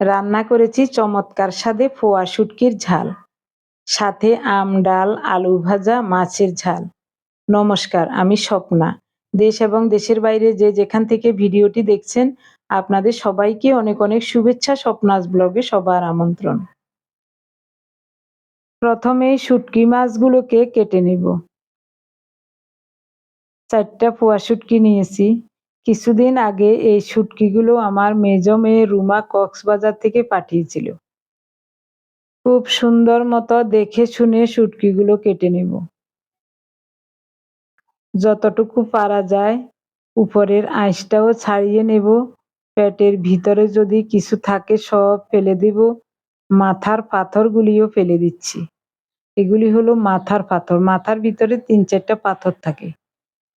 রান্না করেছি চমৎকার স্বাদে ফোয়া শুটকির ঝাল, সাথে আম, ডাল, আলু ভাজা, মাছের ঝাল। নমস্কার, আমি স্বপ্না। দেশ এবং দেশের বাইরে যে যেখান থেকে ভিডিওটি দেখছেন, আপনাদের সবাইকে অনেক অনেক শুভেচ্ছা স্বপ্নাস ব্লগে সবার আমন্ত্রণ। প্রথমে শুটকি মাছগুলোকে কেটে নেব। চারটা পোয়া শুটকি নিয়েছি। কিছুদিন আগে এই শুটকিগুলো আমার মেজ মেয়ে রুমা কক্সবাজার থেকে পাঠিয়েছিল। খুব সুন্দর মতো দেখে শুনে শুটকিগুলো কেটে নেব। যতটুকু পারা যায়, উপরের আঁশটাও ছাড়িয়ে নেব। পেটের ভিতরে যদি কিছু থাকে, সব ফেলে দেব। মাথার পাথরগুলিও ফেলে দিচ্ছি। এগুলি হলো মাথার পাথর। মাথার ভিতরে তিন চারটা পাথর থাকে।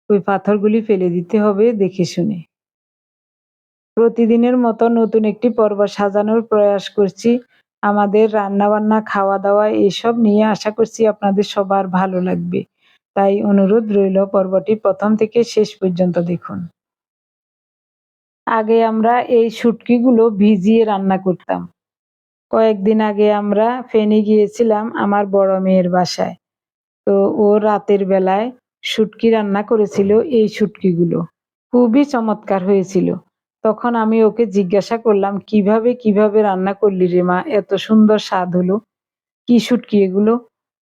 ওই পাথরগুলি ফেলে দিতে হবে দেখে শুনে। প্রতিদিনের মতো নতুন একটি পর্ব সাজানোর প্রয়াস করছি। আমাদের রান্না বান্না খাওয়া দাওয়া এসব নিয়ে আশা করছি আপনাদের সবার ভালো লাগবে। তাই অনুরোধ রইল পর্বটি প্রথম থেকে শেষ পর্যন্ত দেখুন। আগে আমরা এই শুটকিগুলো ভিজিয়ে রান্না করতাম। কয়েকদিন আগে আমরা ফেনে গিয়েছিলাম আমার বড় মেয়ের বাসায়। তো ও রাতের বেলায় শুটকি রান্না করেছিল এই শুটকিগুলো। খুবই চমৎকার হয়েছিল। তখন আমি ওকে জিজ্ঞাসা করলাম কীভাবে কীভাবে রান্না করলি রে মা? এত সুন্দর স্বাদ হলো। কি শুটকি এগুলো?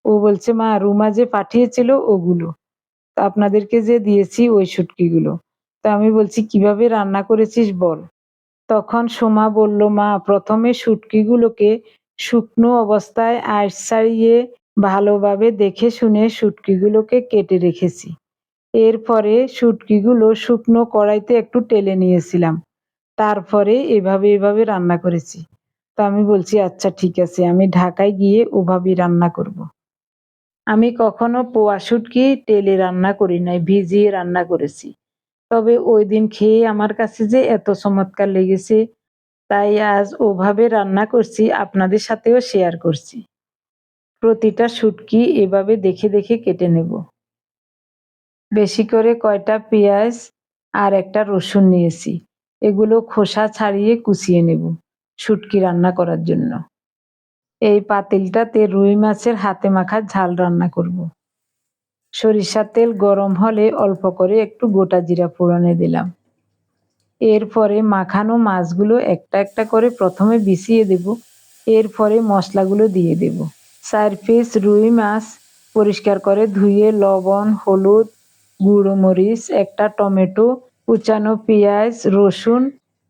ও বলছে মা রুমা যে পাঠিয়েছিল ওগুলো। তো আপনাদেরকে যে দিয়েছি ওই শুটকিগুলো। তো আমি বলছি কীভাবে রান্না করেছিস বল? তখন সোমা বলল মা প্রথমে শুটকিগুলোকে শুকনো অবস্থায় আইস ছাড়িয়ে ভালোভাবে দেখে শুনে শুটকিগুলোকে কেটে রেখেছি। এরপরে শুটকিগুলো শুকনো কড়াইতে একটু টেলে নিয়েছিলাম। তারপরে এভাবে এভাবে রান্না করেছি। তো আমি বলছি আচ্ছা ঠিক আছে, আমি ঢাকায় গিয়ে ওভাবেই রান্না করব। আমি কখনো পোয়া শুটকি টেলে রান্না করি নাই, ভিজিয়ে রান্না করেছি। তবে ওই দিন খেয়ে আমার কাছে যে এত চমৎকার লেগেছে, তাই আজ ওভাবে রান্না করছি, আপনাদের সাথেও শেয়ার করছি। প্রতিটা শুটকি এভাবে দেখে দেখে কেটে নেব। বেশি করে কয়টা পেঁয়াজ আর একটা রসুন নিয়েছি। এগুলো খোসা ছাড়িয়ে কুচিয়ে নেব শুটকি রান্না করার জন্য। এই পাতিলটাতে রুই মাছের হাতে মাখা ঝাল রান্না করব। সরিষার তেল গরম হলে অল্প করে একটু গোটা জিরা ফোড়নে দিলাম। এরপরে মাখানো মাছগুলো একটা একটা করে প্রথমে বিছিয়ে দেব। এরপরে মশলাগুলো দিয়ে দেব। চার পিস রুই মাছ পরিষ্কার করে ধুয়ে লবণ হলুদ, গুঁড়ো মরিচ একটা টমেটো, কুচানো পেঁয়াজ রসুন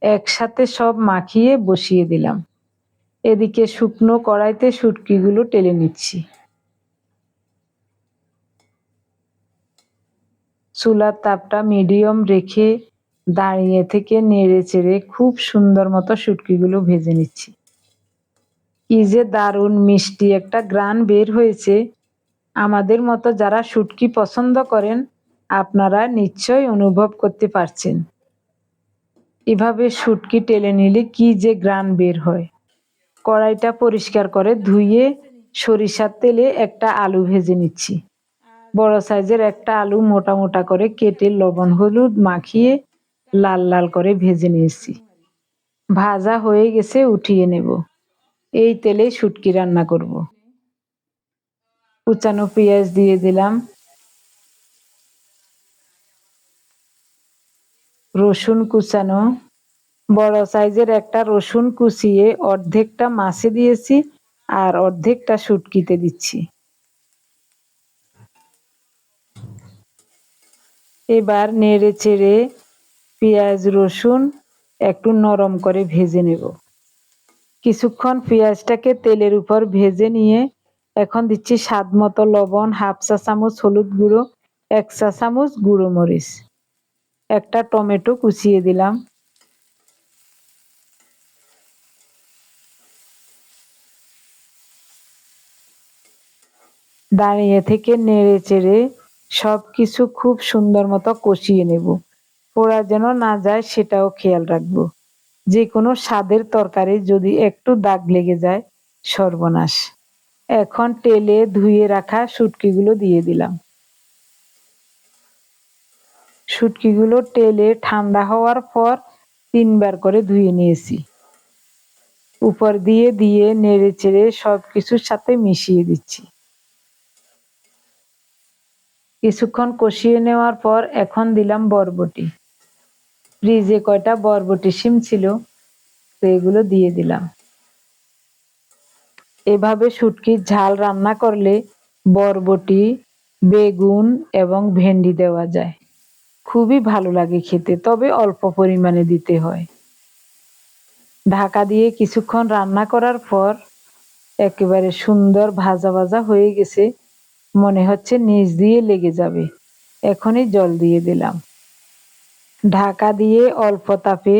একসাথে সব মাখিয়ে বসিয়ে দিলাম। এদিকে শুকনো কড়াইতে শুটকিগুলো টেলে নিচ্ছি। চুলার তাপটা মিডিয়াম রেখে দাঁড়িয়ে থেকে নেড়ে চেড়ে খুব সুন্দর মতো শুটকিগুলো ভেজে নিচ্ছি। কি যে দারুণ মিষ্টি একটা গ্রান বের হয়েছে। আমাদের মতো যারা শুটকি পছন্দ করেন, আপনারা নিশ্চয় অনুভব করতে পারছেন। এভাবে শুটকি টেলে নিলে কি যে গ্রান বের হয়। কড়াইটা পরিষ্কার করে ধুয়ে সরিষার তেলে একটা আলু ভেজে নিচ্ছি। বড় সাইজের একটা আলু মোটা মোটা করে কেটে লবণ হলুদ মাখিয়ে লাল লাল করে ভেজে নিয়েছি। ভাজা হয়ে গেছে, উঠিয়ে নেব। এই তেলে শুটকি রান্না করব। কুচানো পেঁয়াজ দিয়ে দিলাম। রসুন কুচানো। বড় সাইজের একটা রসুন কুচিয়ে অর্ধেকটা মাছে দিয়েছি আর অর্ধেকটা শুটকিতে দিচ্ছি। এবার নেড়ে চেড়ে পেঁয়াজ রসুন একটু নরম করে ভেজে নেব। কিছুক্ষণ পেঁয়াজটাকে তেলের উপর ভেজে নিয়ে এখন দিচ্ছি স্বাদ মতো লবণ, হাফ চা চামচ হলুদ গুঁড়ো, এক চা চামচ গুঁড়ো মরিচ। একটা টমেটো কুচিয়ে দিলাম। দাঁড়িয়ে থেকে নেড়ে চেড়ে সব কিছু খুব সুন্দর মতো কষিয়ে নেব। পোড়া যেন না যায় সেটাও খেয়াল রাখব। যে কোনো স্বাদের তরকারি যদি একটু দাগ লেগে যায়, সর্বনাশ। এখন তেলে ধুয়ে রাখা শুটকিগুলো দিয়ে দিলাম। শুটকিগুলো তেলে ঠান্ডা হওয়ার পর তিনবার করে ধুয়ে নিয়েছি। উপর দিয়ে দিয়ে নেড়ে চেড়ে সব কিছুর সাথে মিশিয়ে দিচ্ছি। কিছুক্ষণ কষিয়ে নেওয়ার পর এখন দিলাম বরবটি। ফ্রিজে কয়টা বরবটি সিম ছিল তো এগুলো দিয়ে দিলাম। এভাবে শুটকির ঝাল রান্না করলে বরবটি, বেগুন এবং ভেন্ডি দেওয়া যায়। খুবই ভালো লাগে খেতে, তবে অল্প পরিমাণে দিতে হয়। ঢাকা দিয়ে কিছুক্ষণ রান্না করার পর একেবারে সুন্দর ভাজা ভাজা হয়ে গেছে, মনে হচ্ছে নিচ দিয়ে লেগে যাবে। এখনই জল দিয়ে দিলাম। ঢাকা দিয়ে অল্প তাপে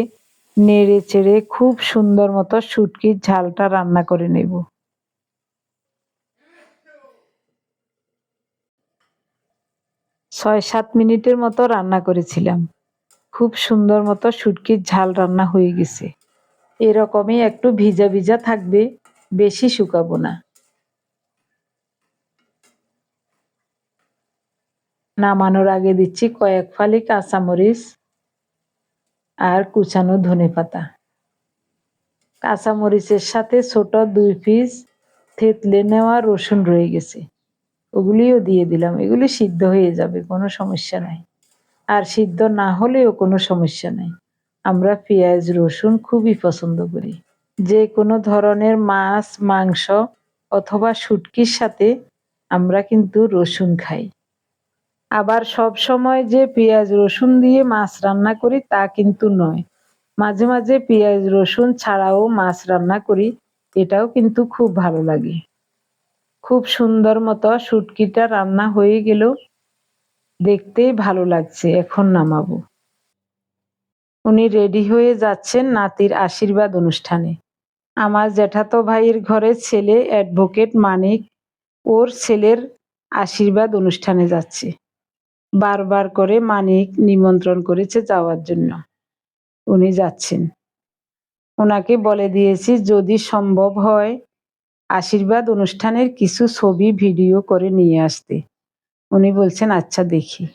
নেড়ে চেড়ে খুব সুন্দর মতো শুটকির ঝালটা রান্না করে নেব। ছয় সাত মিনিটের মতো রান্না করেছিলাম। খুব সুন্দর মতো শুটকির ঝাল রান্না হয়ে গেছে। এরকমই একটু ভিজা ভিজা থাকবে, বেশি শুকাবো না। নামানোর আগে দিচ্ছি কয়েক ফালি কাঁচামরিচ। আর কুচানো ধনে পাতা। কাঁচামরিচের সাথে ছোট দুই পিস থেতলে নেওয়া রসুন রয়ে গেছে। ওগুলিও দিয়ে দিলাম। এগুলি সিদ্ধ হয়ে যাবে, কোনো সমস্যা নাই। আর সিদ্ধ না হলেও কোনো সমস্যা নাই। আমরা পেঁয়াজ, রসুন খুবই পছন্দ করি। যে কোনো ধরনের মাছ, মাংস অথবা শুটকির সাথে আমরা কিন্তু রসুন খাই। আবার সব সময় যে পেঁয়াজ রসুন দিয়ে মাছ রান্না করি তা কিন্তু নয়। মাঝে মাঝে পেঁয়াজ রসুন ছাড়াও মাছ রান্না করি, এটাও কিন্তু খুব ভালো লাগে। খুব সুন্দর মতো শুটকিটা রান্না হয়ে গেল। দেখতেই ভালো লাগছে, এখন নামাবো। উনি রেডি হয়ে যাচ্ছেন নাতির আশীর্বাদ অনুষ্ঠানে। আমার জ্যাঠাতো ভাইয়ের ঘরে ছেলে অ্যাডভোকেট মানিক, ওর ছেলের আশীর্বাদ অনুষ্ঠানে যাচ্ছে। বারবার করে মানিক নিমন্ত্রণ করেছে যাওয়ার জন্য। উনি যাচ্ছেন। ওনাকে বলে দিয়েছি, যদি সম্ভব হয়, আশীর্বাদ অনুষ্ঠানের কিছু ছবি, ভিডিও করে নিয়ে আসতে। উনি বলছেন আচ্ছা দেখি।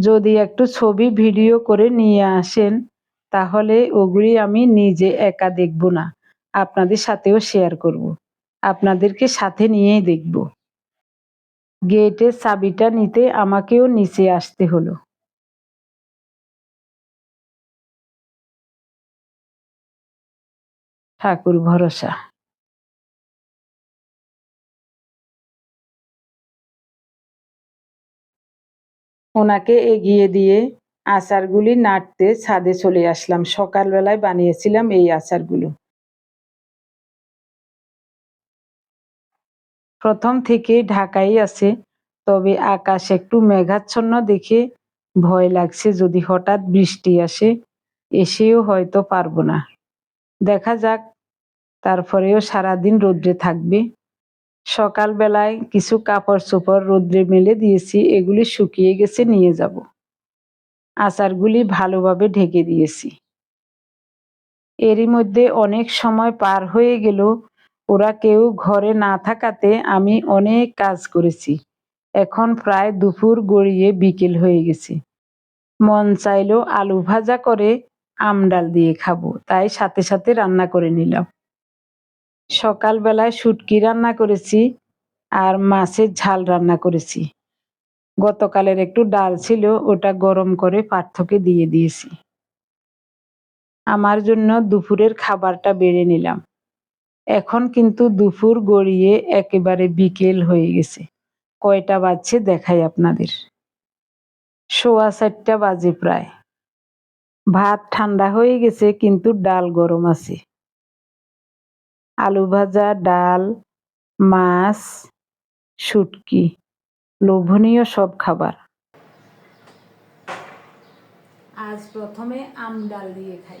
যদি একটু ছবি, ভিডিও করে নিয়ে আসেন, তাহলে ওগুলি আমি নিজে একা দেখব না। আপনাদের সাথেও শেয়ার করব। আপনাদেরকে সাথে নিয়েই দেখব। গেটের চাবিটা নিতে আমাকেও নিচে আসতে হলো। ঠাকুর ভরসা। ওনাকে এগিয়ে দিয়ে আচারগুলি নাড়তে ছাদে চলে আসলাম। সকালবেলায় বানিয়েছিলাম এই আচারগুলো। প্রথম থেকে ঢাকাই আছে। তবে আকাশ একটু মেঘাচ্ছন্ন দেখে ভয় লাগছে যদি হঠাৎ বৃষ্টি আসে, এসেও হয়তো পারব না। দেখা যাক, তারপরেও সারাদিন রোদ্রে থাকবে। সকালবেলায় কিছু কাপড় চোপড় রোদ্রে মেলে দিয়েছি, এগুলি শুকিয়ে গেছে, নিয়ে যাব। আচারগুলি ভালোভাবে ঢেকে দিয়েছি। এরই মধ্যে অনেক সময় পার হয়ে গেল ওরা কেউ ঘরে না থাকাতে আমি অনেক কাজ করেছি। এখন প্রায় দুপুর গড়িয়ে বিকেল হয়ে গেছে। মন চাইলো আলু ভাজা করে আমডাল দিয়ে খাব, তাই সাথে সাথে রান্না করে নিলাম। সকালবেলায় শুটকি রান্না করেছি আর মাছের ঝাল রান্না করেছি। গতকালের একটু ডাল ছিল, ওটা গরম করে পার্থকে দিয়ে দিয়েছি। আমার জন্য দুপুরের খাবারটা বেড়ে নিলাম। এখন কিন্তু দুপুর গড়িয়ে একেবারে বিকেল হয়ে গেছে। কয়টা বাজছে দেখাই আপনাদের। সোয়া চারটা বাজে প্রায়। ভাত ঠান্ডা হয়ে গেছে, কিন্তু ডাল গরম আছে। আলু ভাজা, ডাল, মাছ, শুটকি, লোভনীয় সব খাবার। আজ প্রথমে আম ডাল দিয়ে খাই।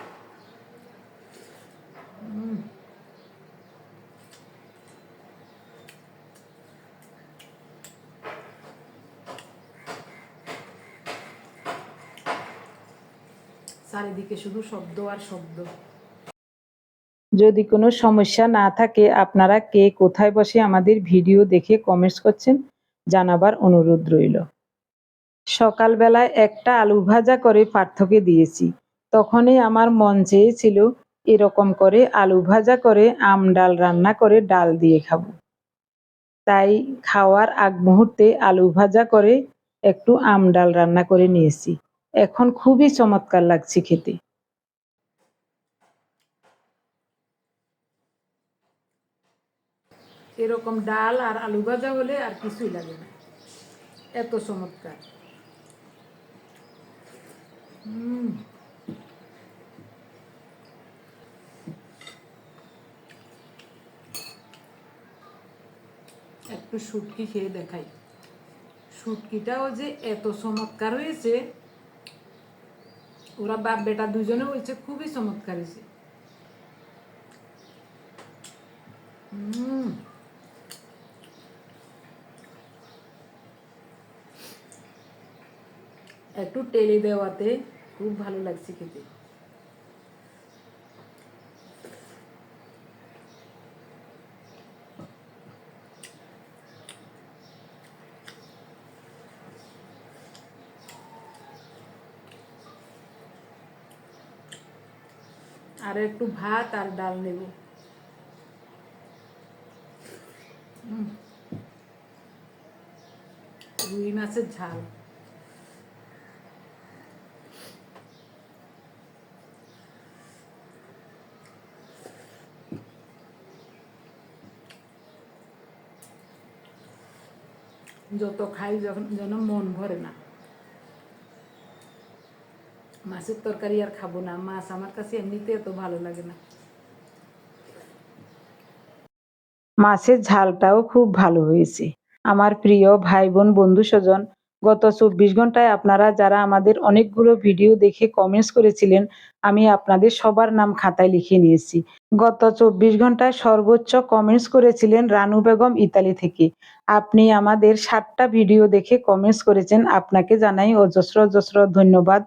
চারিদিকে শুধু শব্দ আর শব্দ। যদি কোনো সমস্যা না থাকে, আপনারা কে কোথায় বসে আমাদের ভিডিও দেখে কমেন্টস করছেন জানাবার অনুরোধ রইল। সকালবেলায় একটা আলু ভাজা করে পার্থকে দিয়েছি। তখনই আমার মন চেয়েছিল এরকম করে আলু ভাজা করে আম ডাল রান্না করে ডাল দিয়ে খাব। তাই খাওয়ার আগ মুহূর্তে আলু ভাজা করে একটু আম ডাল রান্না করে নিয়েছি। এখন খুবই চমৎকার লাগছে খেতে। এরকম ডাল আর আলু ভাজা হলে আর কিছুই লাগে না। এত চমৎকার। হুম একটু শুটকি খেয়ে দেখাই। শুটকিটাও যে এত চমৎকার হয়েছে, ওরা বাপ বেটা দুজনে হয়েছে খুবই চমৎকার হয়েছে। একটু টেলে দেওয়াতে খুব ভালো লাগছে খেতে। আর একটু ভাত আর ডাল নেব। রুই মাছের ঝাল। যত খাই যখন যেন মন ভরে না। মাছের তরকারি আর খাব না। মাছ আমার কাছে এমনিতে এত ভালো লাগে না। মাছের ঝালটাও খুব ভালো হয়েছে। আমার প্রিয় ভাই বোন বন্ধু স্বজন, গত চব্বিশ ঘন্টায় আপনারা যারা আমাদের অনেকগুলো ভিডিও দেখে কমেন্টস করেছিলেন, আমি আপনাদের সবার নাম খাতায় লিখে নিয়েছি। গত চব্বিশ ঘন্টায় সর্বোচ্চ কমেন্টস করেছিলেন রানু বেগম ইতালি থেকে। আপনি আমাদের সাতটা ভিডিও দেখে কমেন্টস করেছেন। আপনাকে জানাই অজস্র অজস্র ধন্যবাদ।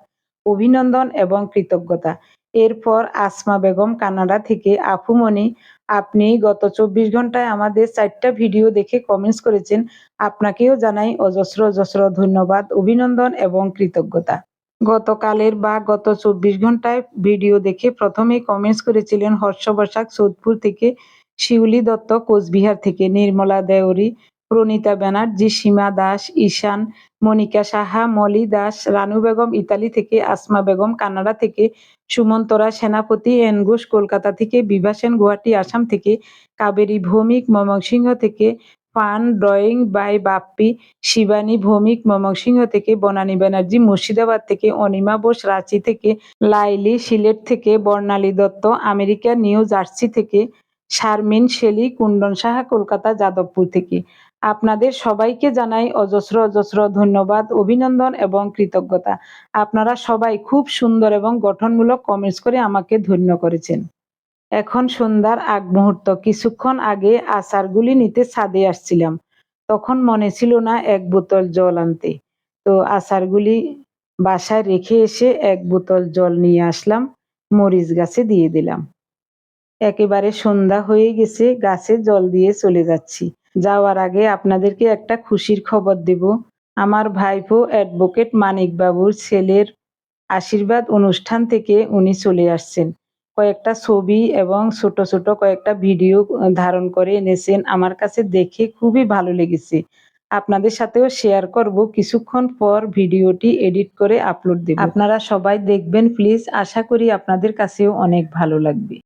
অভিনন্দন এবং কৃতজ্ঞতা। এরপর আসমা বেগম, কানাডা থেকে আফুমনি আপনি গত চব্বিশ ঘন্টায় আমাদের চারটা ভিডিও দেখে কমেন্টস করেছেন। আপনাকেও জানাই অজস্র অজস্র ধন্যবাদ, অভিনন্দন এবং কৃতজ্ঞতা। গতকালের বা গত চব্বিশ ঘন্টায় ভিডিও দেখে প্রথমেই কমেন্টস করেছিলেন হর্ষ বসাক সোদপুর থেকে শিউলি দত্ত, কোচবিহার থেকে নির্মলা দেওরি প্রণীতা ব্যানার্জি, সীমা দাস, ঈশান, মনিকা সাহা, মলি দাস, রানু বেগম ইতালি থেকে, আসমা বেগম কানাডা থেকে, সুমন্তরা সেনাপতি এন ঘোষ কলকাতা থেকে, বিভা সেন গুয়াহাটি, আসাম থেকে, কাবেরী ভৌমিক, ময়মনসিংহ থেকে, fun drawing by Bappi, Shibani Bhowmik, Mymensingh থেকে, বনানী ব্যানার্জি, মুর্শিদাবাদ থেকে, অনিমা বোস, রাঁচি থেকে, লাইলি সিলেট থেকে, Barnali Dutta, America, New Jersey থেকে, শারমিন শেলি, কুণ্ডন সাহা, কলকাতা, যাদবপুর থেকে। আপনাদের সবাইকে জানাই অজস্র অজস্র ধন্যবাদ, অভিনন্দন এবং কৃতজ্ঞতা। আপনারা সবাই খুব সুন্দর এবং গঠনমূলক কমেন্টস করে আমাকে ধন্য করেছেন। এখন সন্ধ্যার আগ মুহূর্ত। কিছুক্ষণ আগে আচারগুলি নিতে ছাদে আসছিলাম। তখন মনে ছিল না এক বোতল জল আনতে। তো আচারগুলি বাসায় রেখে এসে এক বোতল জল নিয়ে আসলাম, মরিচ গাছে দিয়ে দিলাম। একেবারে সন্ধ্যা হয়ে গেছে, গাছে জল দিয়ে চলে যাচ্ছি। যাওয়ার আগে আপনাদেরকে একটা খুশির খবর দেব। আমার ভাইপো অ্যাডভোকেট মানিক বাবুর ছেলের আশীর্বাদ অনুষ্ঠান থেকে উনি চলে আসছেন। কয়েকটা ছবি এবং ছোট ছোট কয়েকটা ভিডিও ধারণ করে এনেছেন। আমার কাছে দেখে খুবই ভালো লেগেছে। আপনাদের সাথেও শেয়ার করব। কিছুক্ষণ পর ভিডিওটি এডিট করে আপলোড দেব। আপনারা সবাই দেখবেন, প্লিজ। আশা করি আপনাদের কাছেও অনেক ভালো লাগবে।